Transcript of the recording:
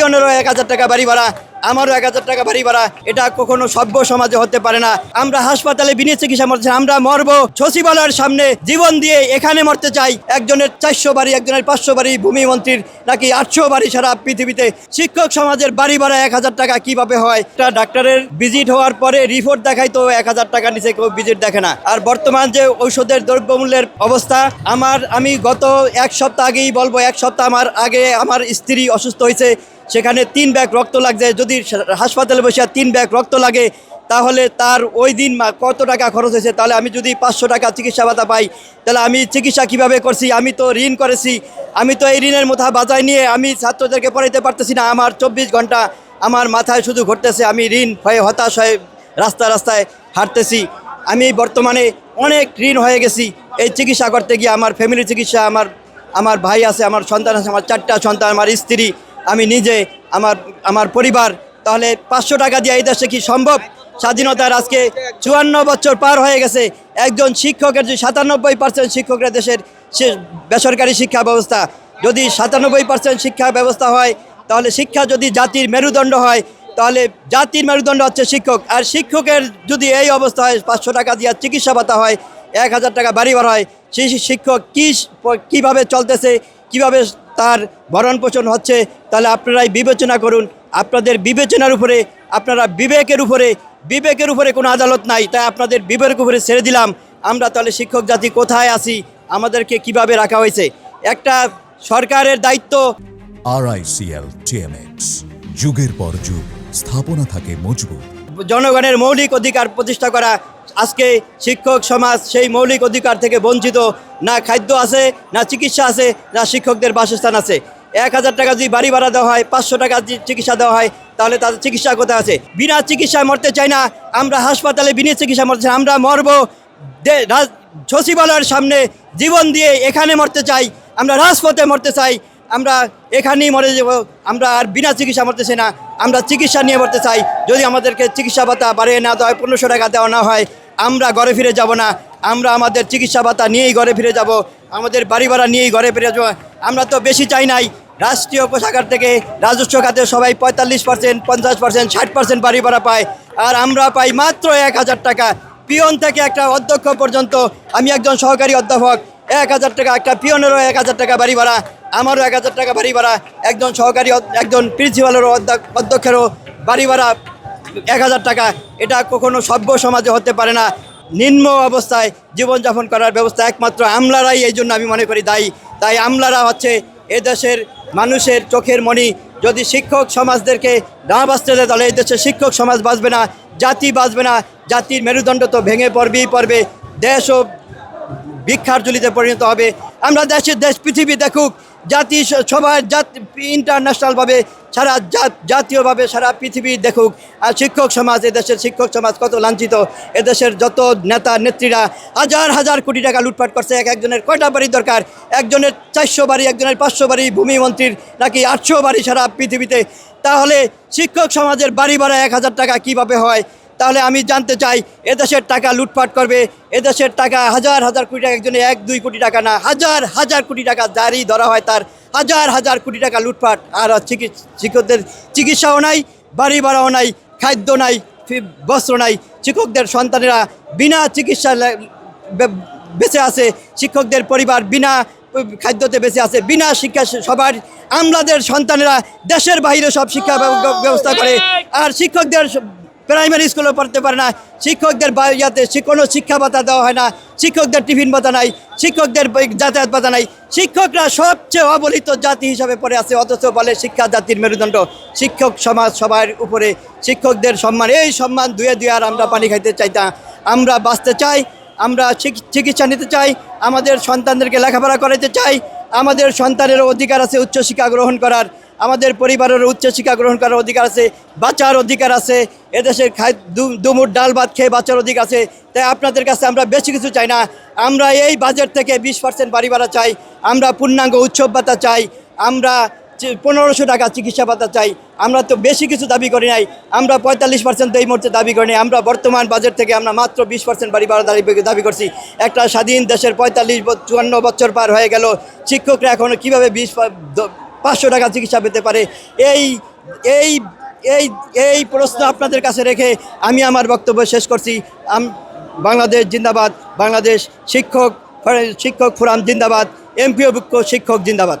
পিয়নেরও এক হাজার টাকা বাড়ি ভাড়া, আমারও এক হাজার টাকা বাড়ি ভাড়া, এটা কখনো সভ্য সমাজে হতে পারে না। আমরা হাসপাতালে বিনে চিকিৎসা মরছি, আমরা মরবো। সচিবালয়ের সামনে জীবন দিয়ে এখানে মরতে চাই। একজনের চারশো বাড়ি, একজনের পাঁচশো বাড়ি ভূমি মন্ত্রীর নাকি আটশো বাড়ি সারা পৃথিবীতে। শিক্ষক সমাজের বাড়ি ভাড়া এক হাজার টাকা কীভাবে হয়? একটা ডাক্তারের ভিজিট হওয়ার পরে রিপোর্ট দেখায় তো এক হাজার টাকা নিচে কেউ ভিজিট দেখে না। আর বর্তমান যে ঔষধের দ্রব্যমূল্যের অবস্থা, আমার, আমি গত এক সপ্তাহ আগেই বলব, এক সপ্তাহ আমার আগে আমার স্ত্রী অসুস্থ হয়েছে। সেখানে তিন ব্যাগ রক্ত লাগছে। যদি হাসপাতালে বসে তিন ব্যাগ রক্ত লাগে, তাহলে তার ওই দিন কত টাকা খরচ হয়েছে? তাহলে আমি যদি পাঁচশো টাকা চিকিৎসা ভাতা পাই, তাহলে আমি চিকিৎসা কীভাবে করছি? আমি তো ঋণ করেছি। আমি তো এই ঋণের মোথা বাজায় নিয়ে আমি ছাত্রদেরকে পড়াইতে পারতেছি না। আমার চব্বিশ ঘণ্টা আমার মাথায় শুধু ঘটতেছে আমি ঋণ হয়ে, হতাশ হয়ে রাস্তা রাস্তায় হাঁটতেছি। আমি বর্তমানে অনেক ঋণ হয়ে গেছি। এই চিকিৎসা করতে গিয়ে আমার ফ্যামিলি চিকিৎসা, আমার আমার ভাই আছে, আমার সন্তান আছে, আমার চারটা সন্তান, আমার স্ত্রী। আমি নিজে, আমার আমার পরিবার, তাহলে পাঁচশো টাকা দিয়ে এই দেশে কি সম্ভব? স্বাধীনতার আজকে চুয়ান্ন বছর পার হয়ে গেছে। একজন শিক্ষকের যে সাতানব্বই পার্সেন্ট শিক্ষকরা দেশের সে বেসরকারি শিক্ষা ব্যবস্থা। যদি সাতানব্বই পার্সেন্ট শিক্ষা ব্যবস্থা হয়, তাহলে শিক্ষা যদি জাতির মেরুদণ্ড হয়, তাহলে জাতির মেরুদণ্ড হচ্ছে শিক্ষক। আর শিক্ষকের যদি এই অবস্থা হয়, পাঁচশো টাকা দিয়ে চিকিৎসা ভাতা হয়, এক হাজার টাকা বাড়ি ভাড়া হয়, সেই শিক্ষক কী, কীভাবে চলতেছে, কীভাবে তার ভরণ পোষণ হচ্ছে, তাহলে আপনারাই বিবেচনা করুন। আপনাদের বিবেচনার উপরে, আপনারা বিবেকের উপরে বিবেকের উপরে কোনো আদালত নাই, তাই আপনাদের বিবেকের উপরে ছেড়ে দিলাম। আমরা তাহলে শিক্ষক জাতি কোথায় আছি, আমাদেরকে কীভাবে রাখা হয়েছে? একটা সরকারের দায়িত্ব। আরআইসিএল টিএমএক্স যুগের পর যুগ, স্থাপনা থাকে মজবুত। জনগণের মৌলিক অধিকার প্রতিষ্ঠা করা আজকে শিক্ষক সমাজ সেই মৌলিক অধিকার থেকে বঞ্চিত। না খাদ্য আছে, না চিকিৎসা আছে, না শিক্ষকদের বাসস্থান আছে। এক হাজার টাকা যদি বাড়ি ভাড়া দেওয়া হয়, পাঁচশো টাকা যদি চিকিৎসা দেওয়া হয়, তাহলে তাদের চিকিৎসা কোথায় আছে? বিনা চিকিৎসায় মরতে চাই না। আমরা হাসপাতালে বিনা চিকিৎসা মরতে চাই, আমরা মরবো। সচিবালয়ের সামনে জীবন দিয়ে এখানে মরতে চাই, আমরা রাজপথে মরতে চাই। আমরা এখানেই মরে যাব, আমরা আর বিনা চিকিৎসা মরতে চাই না। আমরা চিকিৎসা নিয়ে মরতে চাই। যদি আমাদেরকে চিকিৎসা ভাতা বাড়িয়ে না দেওয়া হয়, পনেরোশো টাকা দেওয়া না হয়, আমরা ঘরে ফিরে যাব না। আমরা আমাদের চিকিৎসা ভাতা নিয়েই ঘরে ফিরে যাব। আমাদের বাড়ি ভাড়া নিয়েই ঘরে ফিরে যাব। আমরা তো বেশি চাই নাই। রাষ্ট্রীয় কোষাগার থেকে রাজস্ব খাতে সবাই পঁয়তাল্লিশ পার্সেন্ট পঞ্চাশ পার্সেন্ট ষাট পার্সেন্ট বাড়ি ভাড়া পায়। আর আমরা পাই মাত্র এক হাজার টাকা। পিয়ন থেকে একটা অধ্যক্ষ পর্যন্ত আমি একজন সহকারী অধ্যাপক। এক হাজার টাকা, একটা পিয়নেরও এক হাজার টাকা বাড়ি ভাড়া। আমারও এক হাজার টাকা বাড়ি ভাড়া, একজন সহকারী একজন প্রিন্সিপালেরও অধ্যক্ষ- অধ্যক্ষেরও বাড়ি ভাড়া এক হাজার টাকা। এটা কখনো সভ্য সমাজে হতে পারে না। নিম্ন অবস্থায় জীবনযাপন করার ব্যবস্থা একমাত্র আমলারাই এই জন্য আমি মনে করি দায়ী। তাই আমলারা হচ্ছে এদেশের মানুষের চোখের মণি যদি শিক্ষক সমাজদেরকে না বাঁচতে দেয়, তাহলে এই দেশের শিক্ষক সমাজ বাঁচবে না, জাতি বাঁচবে না। জাতির মেরুদণ্ড তো ভেঙে পড়বেই পড়বে। দেশও ভিক্ষার জলিতে পরিণত হবে। আমরা দেশের দেশ, পৃথিবী দেখুক। জাতি সবাই জাতি ইন্টারন্যাশনালভাবে সারা জাত জাতীয়ভাবে সারা পৃথিবী দেখুক। আর শিক্ষক সমাজ, এদেশের শিক্ষক সমাজ কত লাঞ্ছিত। এদেশের যত নেতা, নেত্রীরা হাজার হাজার কোটি টাকা লুটপাট করছে। এক একজনের কয়টা বাড়ি দরকার? একজনের চারশো বাড়ি, একজনের পাঁচশো বাড়ি ভূমি মন্ত্রীর নাকি আটশো বাড়ি সারা পৃথিবীতে? তাহলে শিক্ষক সমাজের বাড়ি ভাড়া এক হাজার টাকা কীভাবে হয়? তাহলে আমি জানতে চাই, এদেশের টাকা লুটপাট করবে, এদেশের টাকা হাজার হাজার কোটি টাকা, একজনে এক, দুই কোটি টাকা না, হাজার হাজার কোটি টাকা জারি ধরা হয় তার, হাজার হাজার কোটি টাকা লুটপাট, আর শিক্ষকদের চিকিৎসাও নাই, বাড়ি ভাড়াও নাই, খাদ্য নাই বস্ত্র নাই শিক্ষকদের সন্তানেরা বিনা চিকিৎসা বেঁচে আছে, শিক্ষকদের পরিবার বিনা খাদ্যতে বেঁচে আছে, বিনা শিক্ষা সবার আমলাদের সন্তানেরা দেশের বাইরে সব শিক্ষা ব্যবস্থা করে, আর শিক্ষকদের প্রাইমারি স্কুলে পড়তে পারে না। শিক্ষকদের ইয়াতে কোনো শিক্ষা ভাতা দেওয়া হয় না, শিক্ষকদের টিফিন ভাতা নাই, শিক্ষকদের যাতায়াত ভাতা নাই। শিক্ষকরা সবচেয়ে অবলিত জাতি হিসাবে পড়ে আছে, অথচ বলে শিক্ষা জাতির মেরুদণ্ড। শিক্ষক সমাজ সবার উপরে শিক্ষকদের সম্মান, এই সম্মান দুয়ে দুয়ে আর আমরা পানি খাইতে চাই না। আমরা বাঁচতে চাই, আমরা চিকিৎসা নিতে চাই, আমাদের সন্তানদেরকে লেখাপড়া করাতে চাই, আমাদের সন্তানেরও অধিকার আছে উচ্চশিক্ষা গ্রহণ করার। আমাদের পরিবারের উচ্চশিক্ষা গ্রহণ করার অধিকার আছে, বাঁচার অধিকার আছে, এদেশের খাই দুমুট ডাল ভাত খেয়ে বাঁচার অধিকার আছে। তাই আপনাদের কাছে আমরা বেশি কিছু চাই না। আমরা এই বাজেট থেকে বিশ পার্সেন্ট বাড়ি ভাড়া চাই, আমরা পূর্ণাঙ্গ উৎসব ভাতা চাই, আমরা পনেরোশো টাকা চিকিৎসা ভাতা চাই। আমরা তো বেশি কিছু দাবি করি নাই, আমরা পঁয়তাল্লিশ পার্সেন্ট এই মুহূর্তে দাবি করি আমরা বর্তমান বাজেট থেকে আমরা মাত্র বিশ পার্সেন্ট বাড়ি ভাড়া দাবি দাবি করছি। একটা স্বাধীন দেশের পঁয়তাল্লিশ চুয়ান্ন বছর পার হয়ে গেল। শিক্ষকরা এখনও কীভাবে বিশ পাঁচশো টাকা চিকিৎসা পেতে পারে। এই এই এই এই প্রশ্ন আপনাদের কাছে রেখে আমি আমার বক্তব্য শেষ করছি। বাংলাদেশ জিন্দাবাদ, বাংলাদেশ শিক্ষক শিক্ষক ফোরাম জিন্দাবাদ এমপিওভুক্ত শিক্ষক জিন্দাবাদ।